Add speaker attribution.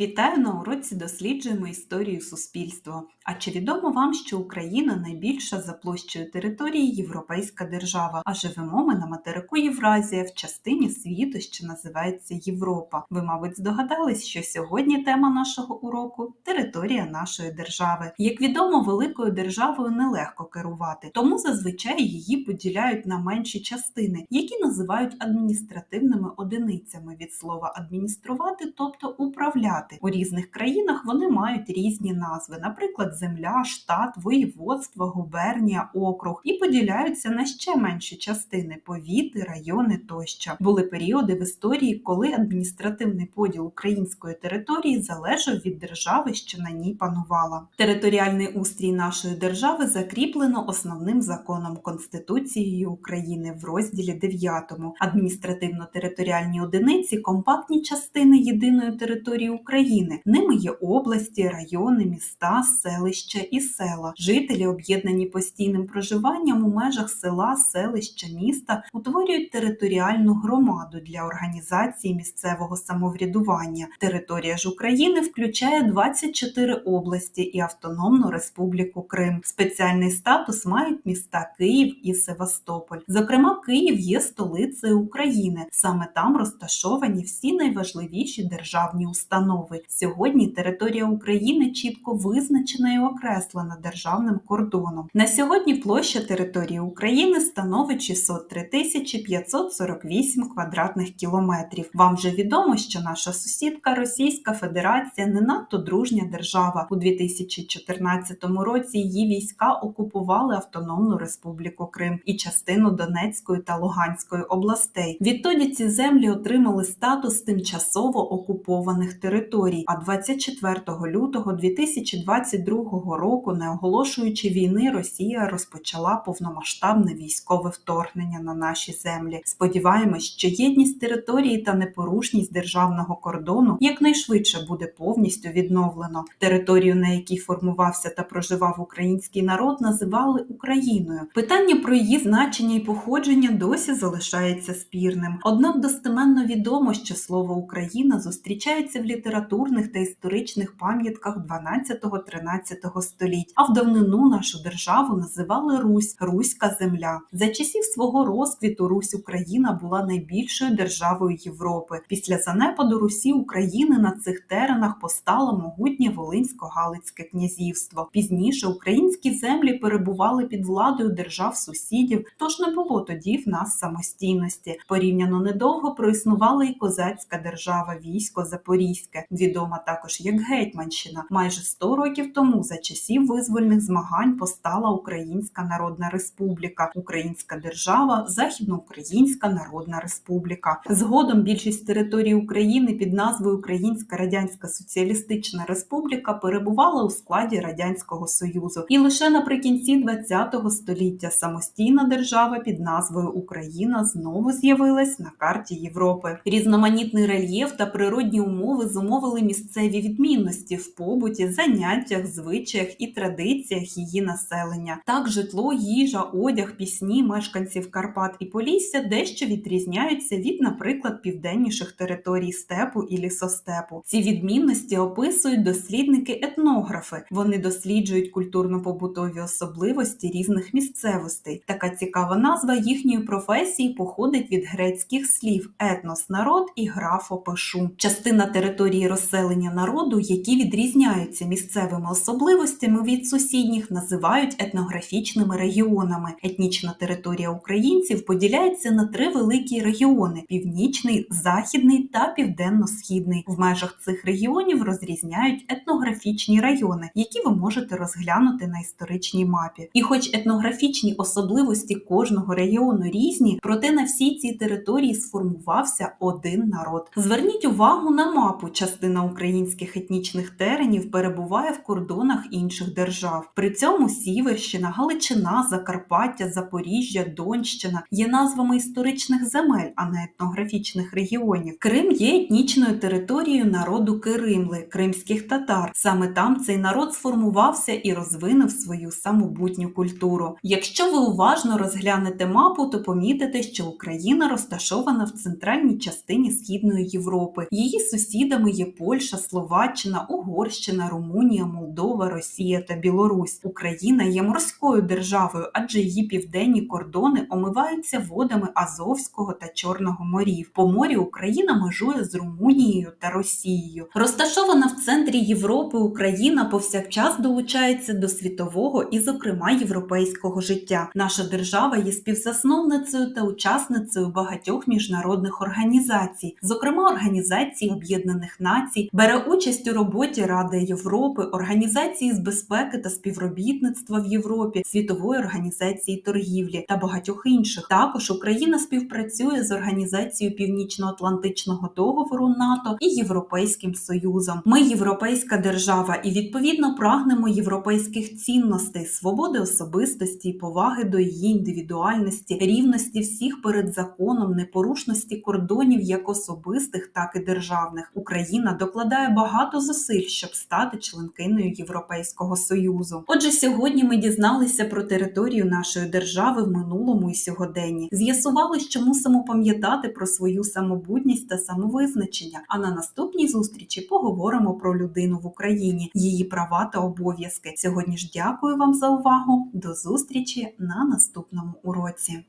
Speaker 1: Вітаю на уроці досліджуємо історію суспільства. А чи відомо вам, що Україна найбільша за площею території європейська держава, а живемо ми на материку Євразія в частині світу, що називається Європа? Ви, мабуть, здогадались, що сьогодні тема нашого уроку територія нашої держави. Як відомо, великою державою нелегко керувати, тому зазвичай її поділяють на менші частини, які називають адміністративними одиницями від слова адмініструвати, тобто управляти. У різних країнах вони мають різні назви, наприклад, земля, штат, воєводство, губернія, округ, і поділяються на ще менші частини повіти, райони тощо. Були періоди в історії, коли адміністративний поділ української території залежав від держави, що на ній панувала. Територіальний устрій нашої держави закріплено основним законом Конституцією України в розділі 9 адміністративно-територіальні одиниці компактні частини єдиної території України. Ними є області, райони, міста, селища і села. Жителі, об'єднані постійним проживанням у межах села, селища, міста, утворюють територіальну громаду для організації місцевого самоврядування. Територія ж України включає 24 області і Автономну Республіку Крим. Спеціальний статус мають міста Київ і Севастополь. Зокрема, Київ є столицею України. Саме там розташовані всі найважливіші державні установи. Сьогодні територія України чітко визначена і окреслена державним кордоном. На сьогодні площа території України становить 603 тисячі 548 квадратних кілометрів. Вам вже відомо, що наша сусідка Російська Федерація не надто дружня держава. У 2014 році її війська окупували Автономну Республіку Крим і частину Донецької та Луганської областей. Відтоді ці землі отримали статус тимчасово окупованих територій. А 24 лютого 2022 року, не оголошуючи війни, Росія розпочала повномасштабне військове вторгнення на наші землі. Сподіваємось, що єдність території та непорушність державного кордону якнайшвидше буде повністю відновлено. Територію, на якій формувався та проживав український народ, називали Україною. Питання про її значення і походження досі залишається спірним. Однак достеменно відомо, що слово Україна зустрічається в літературних та історичних пам'ятках 12-13 століть, а в давнину нашу державу називали Русь, Руська земля. За часів свого розквіту Русь Україна була найбільшою державою Європи. Після занепаду Русі України на цих теренах постало могутнє Волинсько-Галицьке князівство. Пізніше українські землі перебували під владою держав сусідів, тож не було тоді в нас самостійності. Порівняно недовго проіснувала і козацька держава, військо Запорізьке, відома також як Гетьманщина. Майже 100 років тому, за часів визвольних змагань, постала Українська Народна Республіка, Українська держава, Західноукраїнська Народна Республіка. Згодом більшість території України під назвою Українська Радянська Соціалістична Республіка перебувала у складі Радянського Союзу, і лише наприкінці ХХ століття самостійна держава під назвою Україна знову з'явилась на карті Європи. Різноманітний рельєф та природні умови зумовили місцеві відмінності в побуті, заняттях, звичаях і традиціях її населення. Так, житло, їжа, одяг, пісні мешканців Карпат і Полісся дещо відрізняються від, наприклад, південніших територій степу і лісостепу. Ці відмінності описують дослідники-етнографи. Вони досліджують культурно-побутові особливості різних місцевостей. Така цікава назва їхньої професії походить від грецьких слів етнос народ і графопишу. Частина території розселення народу, які відрізняються місцевими особливостями від сусідніх, називають етнографічними регіонами. Етнічна територія українців поділяється на три великі регіони: північний, західний та південно-східний. В межах цих регіонів розрізняють етнографічні райони, які ви можете розглянути на історичній мапі. І хоч етнографічні особливості кожного регіону різні, проте на всій цій території сформувався один народ. Зверніть увагу на мапу. Частина українських етнічних теренів перебуває в кордонах кордонах інших держав. При цьому Сіверщина, Галичина, Закарпаття, Запоріжжя, Донщина є назвами історичних земель, а не етнографічних регіонів. Крим є етнічною територією народу Киримли, кримських татар. Саме там цей народ сформувався і розвинув свою самобутню культуру. Якщо ви уважно розглянете мапу, то помітите, що Україна розташована в центральній частині Східної Європи. Її сусідами є Польща, Словаччина, Угорщина, Румунія, Молдова, Росія та Білорусь. Україна є морською державою, адже її південні кордони омиваються водами Азовського та Чорного морів. По морі Україна межує з Румунією та Росією. Розташована в центрі Європи, Україна повсякчас долучається до світового і, зокрема, європейського життя. Наша держава є співзасновницею та учасницею багатьох міжнародних організацій, зокрема Організації Об'єднаних Націй, бере участь у роботі Ради Європи, Організації з безпеки та співробітництва в Європі, Світової організації торгівлі та багатьох інших. Також Україна співпрацює з організацією Північно-Атлантичного договору НАТО і Європейським Союзом. Ми європейська держава і відповідно прагнемо європейських цінностей, свободи особистості, поваги до її індивідуальності, рівності всіх перед законом, непорушності кордонів як особистих, так і державних. Україна докладає багато зусиль, щоб стати членкиною Європейського союзу. Отже, сьогодні ми дізналися про територію нашої держави в минулому і сьогоденні. З'ясували, що мусимо пам'ятати про свою самобутність та самовизначення. А на наступній зустрічі поговоримо про людину в Україні, її права та обов'язки. Сьогодні ж дякую вам за увагу. До зустрічі на наступному уроці.